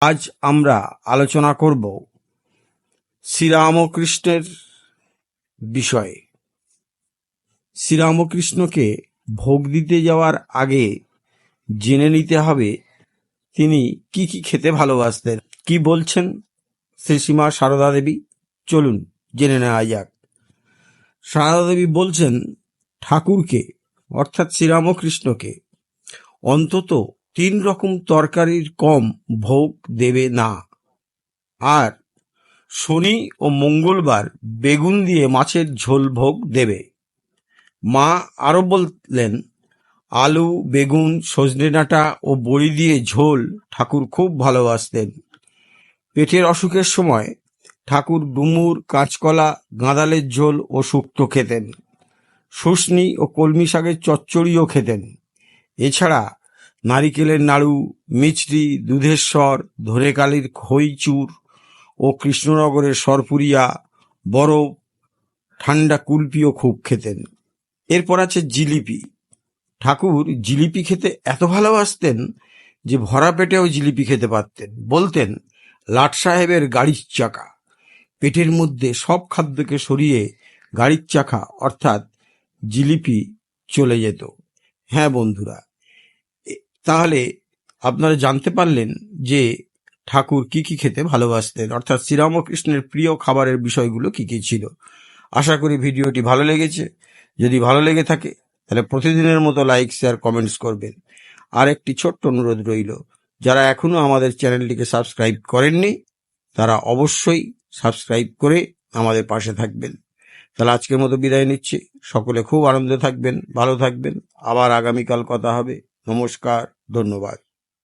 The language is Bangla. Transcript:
আজ আমরা আলোচনা করব শ্রীরামকৃষ্ণের বিষয়ে। শ্রীরামকৃষ্ণকে ভোগ দিতে যাওয়ার আগে জেনে নিতে হবে তিনি কি কি খেতে ভালোবাসতেন, কি বলছেন শ্রী সীমা সারদা দেবী। চলুন জেনে নেওয়া যাক। সারদা দেবী বলছেন, ঠাকুরকে, অর্থাৎ শ্রীরামকৃষ্ণকে, অন্তত তিন রকম তরকারির কম ভোগ দেবে না। আর শনি ও মঙ্গলবার বেগুন দিয়ে মাছের ঝোল ভোগ দেবে। মা আরও বললেন, আলু, বেগুন, সজনে ডাঁটা ও বড়ি দিয়ে ঝোল ঠাকুর খুব ভালোবাসতেন। পেটের অসুখের সময় ঠাকুর ডুমুর, কাঁচকলা, গাঁদালের ঝোল ও শুক্তো খেতেন। শুশনি ও কলমি শাকের চচ্চড়িও খেতেন। এছাড়া নারিকেলের নাড়ু, মিছরি, দুধেশ্বর ধরেকালির খইচুর ও কৃষ্ণনগরের সরপুরিয়া, বরফ, ঠান্ডা কুলপিও খুব খেতেন। এরপর আছে জিলিপি। ঠাকুর জিলিপি খেতে এত ভালোবাসতেন যে ভরা পেটেও জিলিপি খেতে পারতেন। বলতেন, লাট সাহেবের গাড়ির চাকা। পেটের মধ্যে সব খাদ্যকে সরিয়ে গাড়ির চাকা, অর্থাৎ জিলিপি চলে যেত। হ্যাঁ বন্ধুরা তাহলে আপনারা জানতে পারলেন যে ঠাকুর কি কি খেতে ভালোবাসতেন। অর্থাৎ শ্রীরামকৃষ্ণের প্রিয় খাবারের বিষয়গুলো কি কি ছিল? আশা করি ভিডিওটি ভালো লেগেছে। যদি ভালো লেগে থাকে, তাহলে প্রতিদিনের মতো লাইক, শেয়ার, কমেন্টস করবেন। আর একটি ছোট্ট অনুরোধ রইল, যারা এখনও আমাদের চ্যানেলটিকে সাবস্ক্রাইব করেননি, তারা অবশ্যই সাবস্ক্রাইব করে আমাদের পাশে থাকবেন। তাহলে আজকের মতো বিদায় নিচ্ছি। সকলে খুব আনন্দে থাকবেন, ভালো থাকবেন। আবার আগামীকাল কথা হবে। নমস্কার ধন্যবাদ।